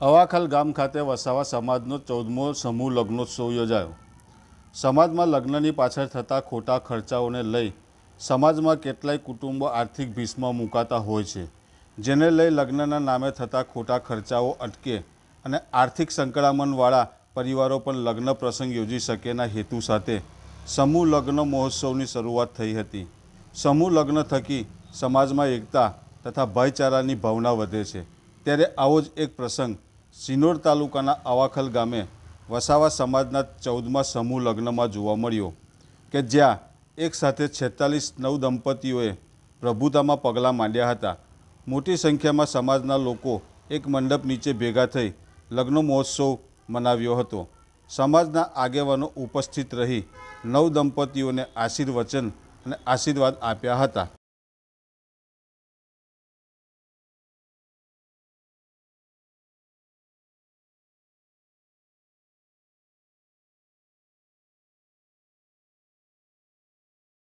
અવાખલ ગામ ખાતે વસાવા સમાજનો ચૌદમો સમૂહ લગ્નોત્સવ યોજાયો. સમાજમાં લગ્નની પાછળ થતા ખોટા ખર્ચાઓને લઈ સમાજમાં કેટલાય કુટુંબો આર્થિક ભીસમાં મુકાતા હોય છે, જેને લઈ લગ્નના નામે થતા ખોટા ખર્ચાઓ અટકે અને આર્થિક સંકળામણવાળા પરિવારો પણ લગ્ન પ્રસંગ યોજી શકેના હેતુ સાથે સમૂહ લગ્ન મહોત્સવની શરૂઆત થઈ હતી. સમૂહ લગ્ન થકી સમાજમાં એકતા તથા ભાઈચારાની ભાવના વધે છે. ત્યારે આવો જ એક પ્રસંગ સિનોર તાલુકાના અવાખલ ગામે વસાવા સમાજના ચૌદમા સમૂહ લગ્નમાં જોવા મળ્યો કે જ્યાં એક સાથે છેતાલીસ નવ દંપતીઓએ પ્રભુતામાં પગલાં માંડ્યા હતા. મોટી સંખ્યામાં સમાજના લોકો એક મંડપ નીચે ભેગા થઈ લગ્ન મહોત્સવ મનાવ્યો હતો. સમાજના આગેવાનો ઉપસ્થિત રહી નવ દંપતીઓને આશીર્વચન અને આશીર્વાદ આપ્યા હતા.